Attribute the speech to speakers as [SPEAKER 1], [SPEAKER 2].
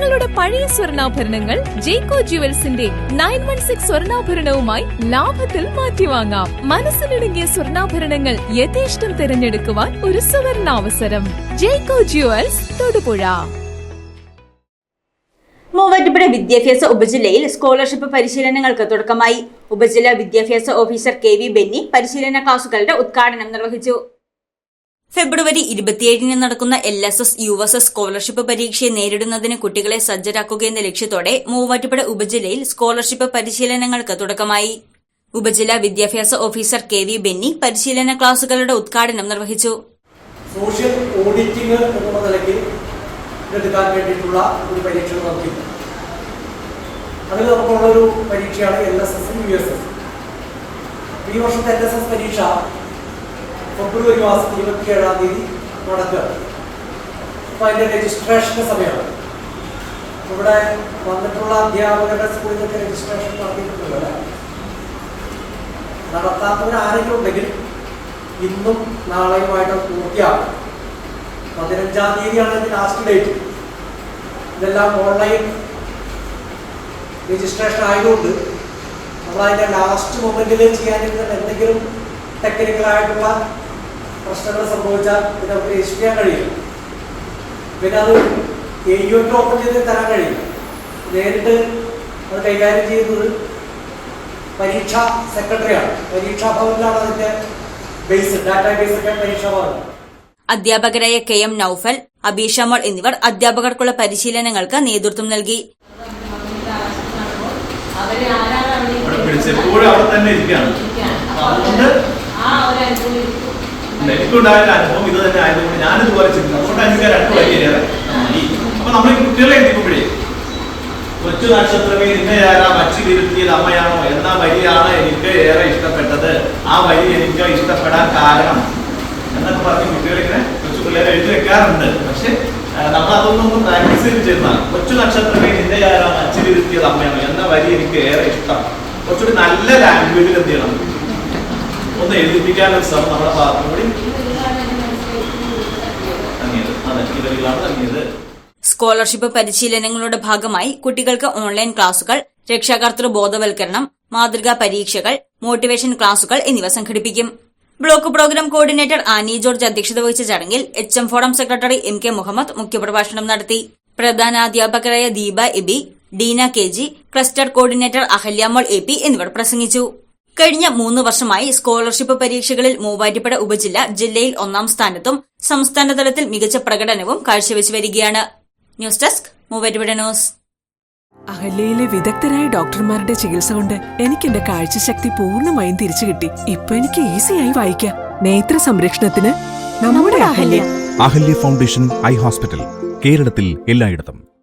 [SPEAKER 1] നിങ്ങളുടെ പഴയ സ്വർണാഭരണങ്ങൾ ജേക്കോ ജുവൽസിന്റെ നയൻ വൺ സിക്സ് സ്വർണാഭരണവുമായി ലാഭത്തിൽ മാറ്റിവാങ്ങാം. മനസ്സിലിടുങ്ങിയ സ്വർണാഭരണങ്ങൾ യഥേഷ്ടം തിരഞ്ഞെടുക്കുവാൻ ഒരു സുവർണാവസരം. ജേക്കോ ജുവൽസ് തൊടുപുഴ.
[SPEAKER 2] മൂവാറ്റുപുഴ വിദ്യാഭ്യാസ ഉപജില്ലയിൽ സ്കോളർഷിപ്പ് പരിശീലനങ്ങൾക്ക് തുടക്കമായി. ഉപജില്ലാ വിദ്യാഭ്യാസ ഓഫീസർ കെ വി ബെന്നി പരിശീലന ക്ലാസുകളുടെ ഉദ്ഘാടനം നിർവഹിച്ചു. ഫെബ്രുവരി ഇരുപത്തിയേഴിന് നടക്കുന്ന L S S U S S scholarship പരീക്ഷയെ നേരിടുന്നതിന് കുട്ടികളെ സജ്ജരാക്കുക എന്ന ലക്ഷ്യത്തോടെ മൂവാറ്റുപുഴ ഉപജില്ലയിൽ സ്കോളർഷിപ്പ് പരിശീലനങ്ങൾക്ക് തുടക്കമായി. ഉപജില്ലാ വിദ്യാഭ്യാസ ഓഫീസർ കെ വി ബെന്നി പരിശീലന ക്ലാസുകളുടെ ഉദ്ഘാടനം നിർവഹിച്ചു.
[SPEAKER 3] സോഷ്യൽ ഓഡിറ്റിംഗ് എന്നുള്ള നിലയ്ക്ക് എടുക്കാൻ വേണ്ടിയിട്ടുള്ള ഒരു പരീക്ഷ നടത്തി അതിൽ നമുക്കുള്ളൊരു പരീക്ഷയാണ് L S S U S S. ഈ വർഷത്തെ എൽ എസ് എസ് പരീക്ഷ ഫെബ്രുവരി മാസം ഇരുപത്തിയേഴാം തീയതി നടക്കുക. അപ്പോൾ അതിന്റെ രജിസ്ട്രേഷന്റെ സമയമാണ്. ഇവിടെ വന്നിട്ടുള്ള അധ്യാപകരുടെ സ്കൂളിൽ നിന്നൊക്കെ രജിസ്ട്രേഷൻ നടത്തിയിട്ടുണ്ടല്ലോ നടത്താത്തവർ ആരെങ്കിലും ഉണ്ടെങ്കിൽ ഇന്നും നാളെയുമായിട്ട് പൂർത്തിയാകും പതിനഞ്ചാം തീയതിയാണ് ഇതിന്റെ ലാസ്റ്റ് ഡേറ്റ് ഇതെല്ലാം ഓൺലൈൻ രജിസ്ട്രേഷൻ ആയതുകൊണ്ട് നമ്മൾ അതിന്റെ ലാസ്റ്റ് മൊമെന്റിൽ ചെയ്യാനിരുന്ന എന്തെങ്കിലും ടെക്നിക്കൽ ആയിട്ടുള്ള പ്രശ്നങ്ങൾ സംഭവിച്ചാൽ ഇത് നമുക്ക് രജിസ്റ്റർ ചെയ്യാൻ കഴിയും പിന്നെ അത് എ യുക്ക് ഓപ്പൺ ചെയ്ത് തരാൻ കഴിയും നേരിട്ട് അത് കൈകാര്യം ചെയ്യുന്നത് പരീക്ഷാ സെക്രട്ടറിയാണ് പരീക്ഷാ ഭവനിലാണ് അതിന്റെ ബേസ് ഡാറ്റാ ബേസ് ഒക്കെ പരീക്ഷാ ഭവനം
[SPEAKER 2] അധ്യാപകരായ കെ എം നൌഫൽ അബീഷമോൾ എന്നിവർ അധ്യാപകർക്കുള്ള പരിശീലനങ്ങൾക്ക് നേതൃത്വം നൽകി.
[SPEAKER 4] അവിടെ തന്നെ ഇരിക്കുകയാണ്. അതുകൊണ്ട് എനിക്കുണ്ടായ ഒരു അനുഭവം ഇത് തന്നെ ആയതുകൊണ്ട് ഞാനിതുപോലെ ചിന്തിക്കും അതുകൊണ്ട് എനിക്ക് രണ്ട് നന്ദി അപ്പൊ നമ്മൾ കുട്ടികളെ എത്തിക്കുമ്പോഴേ കൊച്ചു നക്ഷത്രമേ നിന്നെ ആരാ മച്ചിലിരുത്തിയത് അമ്മയാണോ? എന്ന വരിയാണ് എനിക്ക് ഏറെ ഇഷ്ടപ്പെട്ടത്. ആ വരി എനിക്ക് ഇഷ്ടപ്പെടാൻ കാരണം എന്നൊക്കെ പറഞ്ഞ് കുട്ടികളിങ്ങനെ കൊച്ചു പിള്ളേരെ എഴുതി വെക്കാറുണ്ട്. പക്ഷെ നമ്മൾ അതൊന്നും പ്രാക്ടീസ് ചെയ്ത് ചെയ്യുന്നതാണ് കൊച്ചു നക്ഷത്രമേ നിന്നെ ആരാ മച്ചിലിരുത്തിയത് അമ്മയാണോ? എന്ന വരി എനിക്ക് ഏറെ ഇഷ്ടം. കുറച്ചുകൂടി നല്ല ലാംഗ്വേജിൽ എന്ത് ചെയ്യണം? ഒന്ന് എഴുതിപ്പിക്കാനൊരു ശ്രമം നമ്മുടെ ഭാഗത്തുകൂടി
[SPEAKER 2] സ്കോളർഷിപ്പ് പരിശീലനങ്ങളുടെ ഭാഗമായി കുട്ടികൾക്ക് ഓൺലൈൻ ക്ലാസുകൾ രക്ഷാകർത്തൃ ബോധവൽക്കരണം മാതൃകാ പരീക്ഷകൾ മോട്ടിവേഷൻ ക്ലാസുകൾ എന്നിവ സംഘടിപ്പിക്കും. Block programme coordinator Annie George അധ്യക്ഷത വഹിച്ച ചടങ്ങിൽ H M forum secretary M K Muhammad മുഖ്യപ്രഭാഷണം നടത്തി. പ്രധാനാധ്യാപകരായ Deepa Aby Deena K G cluster coordinator Ahalyamol A P എന്നിവർ പ്രസംഗിച്ചു. കഴിഞ്ഞ മൂന്ന് വർഷമായി സ്കോളർഷിപ്പ് പരീക്ഷകളിൽ മൂവാറ്റുപുഴ ഉപജില്ല ജില്ലയിൽ ഒന്നാം സ്ഥാനത്തും സംസ്ഥാന തലത്തിൽ മികച്ച പ്രകടനവും കാഴ്ചവെച്ചു വരികയാണ്. News desk Muvattupuzha news.
[SPEAKER 5] അഹല്യയിലെ വിദഗ്ധരായ ഡോക്ടർമാരുടെ ചികിത്സ കൊണ്ട് എനിക്ക് എന്റെ കാഴ്ചശക്തി പൂർണമായും തിരിച്ചു കിട്ടി. ഇപ്പൊ എനിക്ക് ഈസിയായി വായിക്കാം. നേത്ര സംരക്ഷണത്തിന് നമ്മുടെ Ahalya.
[SPEAKER 6] Ahalya foundation eye hospital കേരളത്തിൽ എല്ലായിടത്തും.